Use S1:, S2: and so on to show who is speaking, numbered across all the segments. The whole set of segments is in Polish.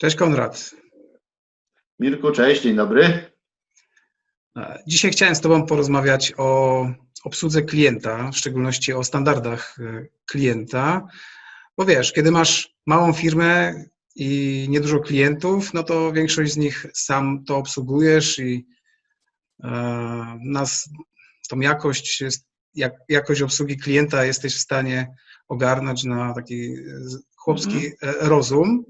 S1: Cześć Konrad.
S2: Mirku, cześć, dzień dobry.
S1: Dzisiaj chciałem z Tobą porozmawiać o obsłudze klienta, w szczególności o standardach e, klienta, bo wiesz, kiedy masz małą firmę i niedużo klientów, no to większość z nich sam to obsługujesz i e, nas, tą jakość, jak, jakość obsługi klienta jesteś w stanie ogarnąć na taki chłopski mm -hmm. rozum.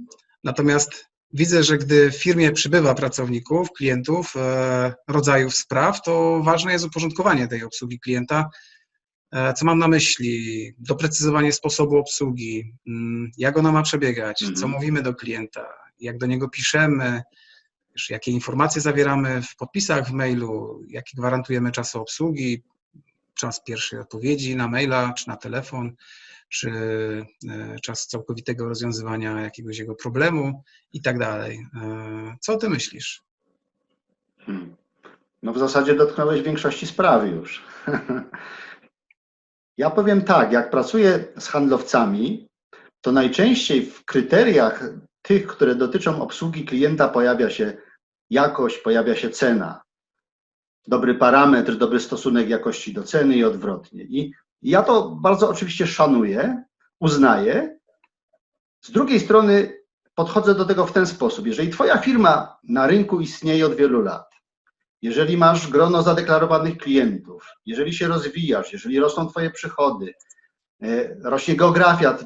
S1: Natomiast widzę, że gdy w firmie przybywa pracowników, klientów, e, rodzajów spraw, to ważne jest uporządkowanie tej obsługi klienta. E, co mam na myśli? Doprecyzowanie sposobu obsługi, mm, jak ona ma przebiegać, co
S2: Mhm.
S1: mówimy do klienta, jak do niego piszemy, jakie informacje zawieramy w podpisach w mailu, jaki gwarantujemy czas obsługi, czas pierwszej odpowiedzi na maila czy na telefon, czy e, czas całkowitego rozwiązywania jakiegoś jego problemu i tak dalej. E, Co o tym myślisz?
S2: Hmm. No w zasadzie dotknąłeś większości spraw już. Ja powiem tak, jak pracuję z handlowcami, to najczęściej w kryteriach tych, które dotyczą obsługi klienta pojawia się jakość, pojawia się cena. Dobry parametr, dobry stosunek jakości do ceny i odwrotnie. I ja to bardzo oczywiście szanuję, uznaję. Z drugiej strony podchodzę do tego w ten sposób. Jeżeli Twoja firma na rynku istnieje od wielu lat, jeżeli masz grono zadeklarowanych klientów, jeżeli się rozwijasz, jeżeli rosną Twoje przychody, e, rośnie geografia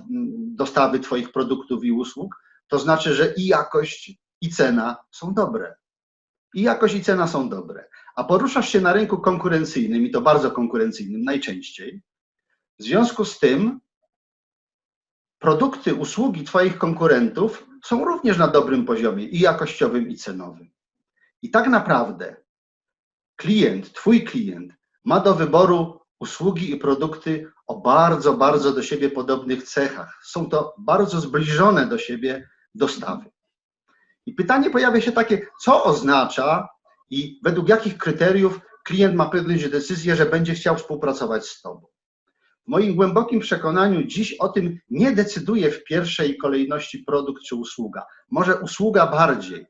S2: dostawy Twoich produktów i usług, to znaczy, że i jakość, i cena są dobre. I jakość, i cena są dobre. A poruszasz się na rynku konkurencyjnym, i to bardzo konkurencyjnym najczęściej. W związku z tym produkty, usługi Twoich konkurentów są również na dobrym poziomie i jakościowym, i cenowym. I tak naprawdę klient, Twój klient ma do wyboru usługi i produkty o bardzo, bardzo do siebie podobnych cechach. Są to bardzo zbliżone do siebie dostawy. I pytanie pojawia się takie, co oznacza i według jakich kryteriów klient ma podjąć decyzję, że będzie chciał współpracować z Tobą. W moim głębokim przekonaniu dziś o tym nie decyduje w pierwszej kolejności produkt czy usługa. Może usługa bardziej.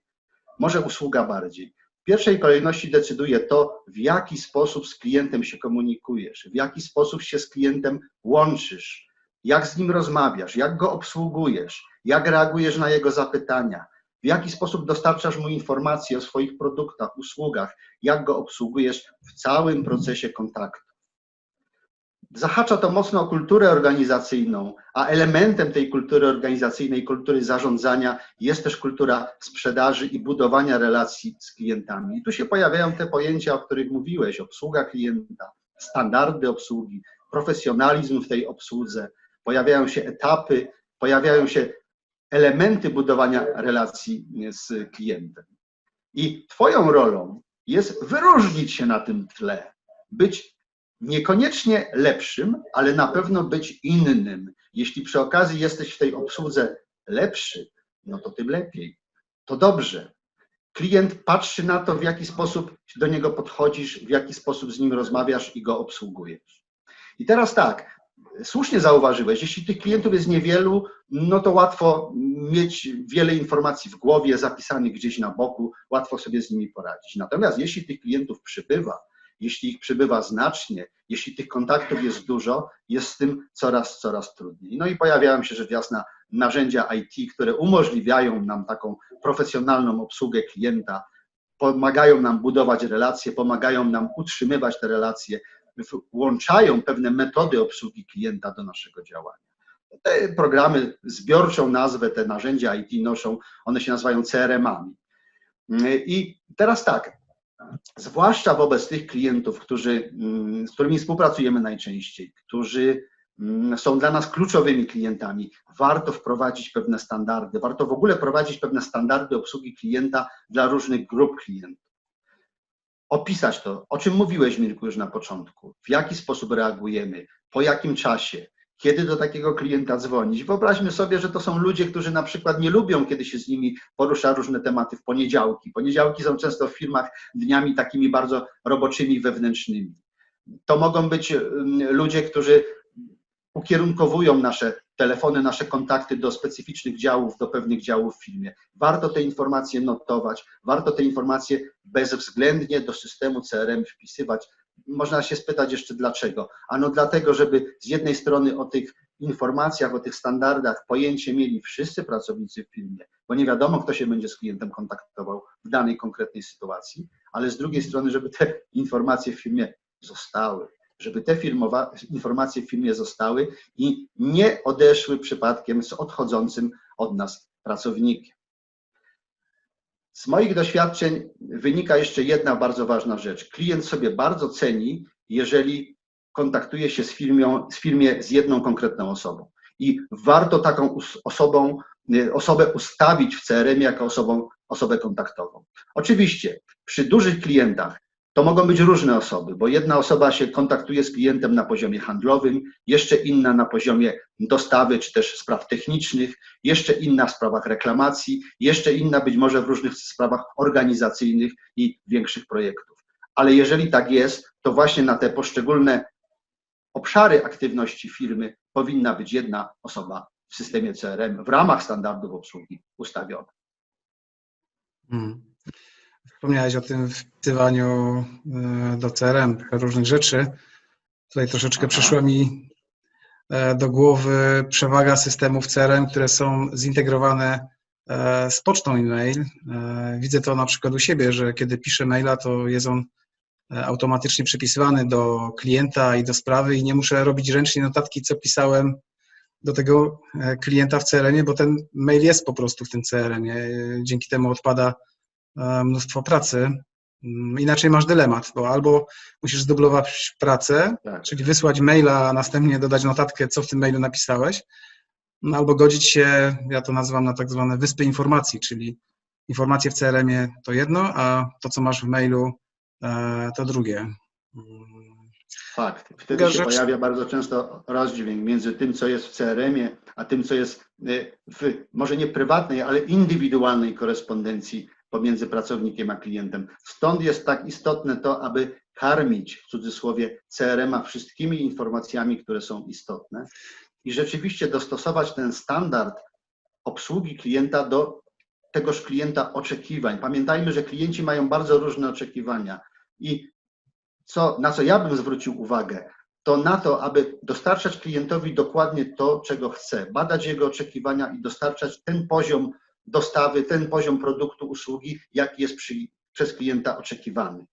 S2: Może usługa bardziej. W pierwszej kolejności decyduje to, w jaki sposób z klientem się komunikujesz, w jaki sposób się z klientem łączysz, jak z nim rozmawiasz, jak go obsługujesz, jak reagujesz na jego zapytania, w jaki sposób dostarczasz mu informacje o swoich produktach, usługach, jak go obsługujesz w całym procesie kontaktu. Zahacza to mocno o kulturę organizacyjną, a elementem tej kultury organizacyjnej, kultury zarządzania jest też kultura sprzedaży i budowania relacji z klientami. I tu się pojawiają te pojęcia, o których mówiłeś: obsługa klienta, standardy obsługi, profesjonalizm w tej obsłudze, pojawiają się etapy, pojawiają się elementy budowania relacji z klientem. I Twoją rolą jest wyróżnić się na tym tle, być niekoniecznie lepszym, ale na pewno być innym. Jeśli przy okazji jesteś w tej obsłudze lepszy, no to tym lepiej. To dobrze. Klient patrzy na to, w jaki sposób do niego podchodzisz, w jaki sposób z nim rozmawiasz i go obsługujesz. I teraz tak, słusznie zauważyłeś, jeśli tych klientów jest niewielu, no to łatwo mieć wiele informacji w głowie, zapisanych gdzieś na boku, łatwo sobie z nimi poradzić. Natomiast jeśli tych klientów przybywa, jeśli ich przybywa znacznie, jeśli tych kontaktów jest dużo, jest z tym coraz, coraz trudniej. No i pojawiają się rzecz jasna narzędzia IT, które umożliwiają nam taką profesjonalną obsługę klienta, pomagają nam budować relacje, pomagają nam utrzymywać te relacje, włączają pewne metody obsługi klienta do naszego działania. Te programy, zbiorczą nazwę, te narzędzia IT noszą, one się nazywają CRM-ami. I teraz tak, zwłaszcza wobec tych klientów, którzy, z którymi współpracujemy najczęściej, którzy są dla nas kluczowymi klientami, warto wprowadzić pewne standardy, warto w ogóle prowadzić pewne standardy obsługi klienta dla różnych grup klientów. Opisać to, o czym mówiłeś, Mirku, już na początku, w jaki sposób reagujemy, po jakim czasie, kiedy do takiego klienta dzwonić. Wyobraźmy sobie, że to są ludzie, którzy na przykład nie lubią, kiedy się z nimi porusza różne tematy w poniedziałki. Poniedziałki są często w firmach dniami takimi bardzo roboczymi, wewnętrznymi. To mogą być ludzie, którzy ukierunkowują nasze telefony, nasze kontakty do specyficznych działów, do pewnych działów w firmie. Warto te informacje notować, warto te informacje bezwzględnie do systemu CRM wpisywać. Można się spytać jeszcze dlaczego. Ano dlatego, żeby z jednej strony o tych informacjach, o tych standardach pojęcie mieli wszyscy pracownicy w firmie, bo nie wiadomo, kto się będzie z klientem kontaktował w danej konkretnej sytuacji, ale z drugiej strony, żeby te informacje w firmie zostały, żeby te firmowa, informacje w firmie zostały i nie odeszły przypadkiem z odchodzącym od nas pracownikiem. Z moich doświadczeń wynika jeszcze jedna bardzo ważna rzecz. Klient sobie bardzo ceni, jeżeli kontaktuje się z, firmią, z firmie z jedną konkretną osobą. I warto taką osobą, osobę ustawić w CRM jako osobą, osobę kontaktową. Oczywiście przy dużych klientach to mogą być różne osoby, bo jedna osoba się kontaktuje z klientem na poziomie handlowym, jeszcze inna na poziomie dostawy czy też spraw technicznych, jeszcze inna w sprawach reklamacji, jeszcze inna być może w różnych sprawach organizacyjnych i większych projektów. Ale jeżeli tak jest, to właśnie na te poszczególne obszary aktywności firmy powinna być jedna osoba w systemie CRM w ramach standardów obsługi ustawiona.
S1: Hmm. Wspomniałeś o tym wpisywaniu e, do CRM różnych rzeczy. Tutaj troszeczkę przyszła mi e, do głowy przewaga systemów CRM, które są zintegrowane e, z pocztą e-mail. Widzę to na przykład u siebie, że kiedy piszę maila, to jest on automatycznie przypisywany do klienta i do sprawy i nie muszę robić ręcznie notatki, co pisałem do tego klienta w CRM, bo ten mail jest po prostu w tym CRM. Dzięki temu odpada mnóstwo pracy. Mm, inaczej masz dylemat, bo albo musisz zdublować pracę, tak. czyli wysłać maila, a następnie dodać notatkę, co w tym mailu napisałeś, no albo godzić się, ja to nazywam na tak zwane wyspy informacji, czyli informacje w CRM-ie to jedno, a to, co masz w mailu, e, to drugie.
S2: Fakt. Wtedy się rzecz... pojawia bardzo często rozdźwięk między tym, co jest w CRM-ie, a tym, co jest e, w może nie prywatnej, ale indywidualnej korespondencji pomiędzy pracownikiem a klientem. Stąd jest tak istotne to, aby karmić w cudzysłowie CRM-a wszystkimi informacjami, które są istotne i rzeczywiście dostosować ten standard obsługi klienta do tegoż klienta oczekiwań. Pamiętajmy, że klienci mają bardzo różne oczekiwania i co, na co ja bym zwrócił uwagę, to na to, aby dostarczać klientowi dokładnie to, czego chce, badać jego oczekiwania i dostarczać ten poziom dostawy, ten poziom produktu, usługi, jaki jest przy, przez klienta oczekiwany.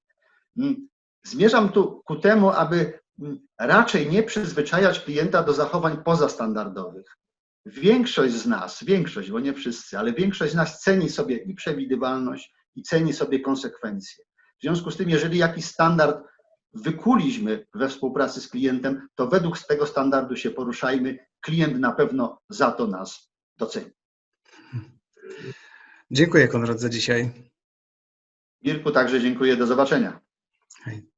S2: Mm, zmierzam tu ku temu, aby mm, raczej nie przyzwyczajać klienta do zachowań pozastandardowych. Większość z nas, większość, bo nie wszyscy, ale większość z nas ceni sobie i przewidywalność, i ceni sobie konsekwencje. W związku z tym, jeżeli jakiś standard wykuliśmy we współpracy z klientem, to według tego standardu się poruszajmy. Klient na pewno za to nas doceni.
S1: Dziękuję Konrad za dzisiaj.
S2: Irku, także dziękuję. Do zobaczenia.
S1: Hej.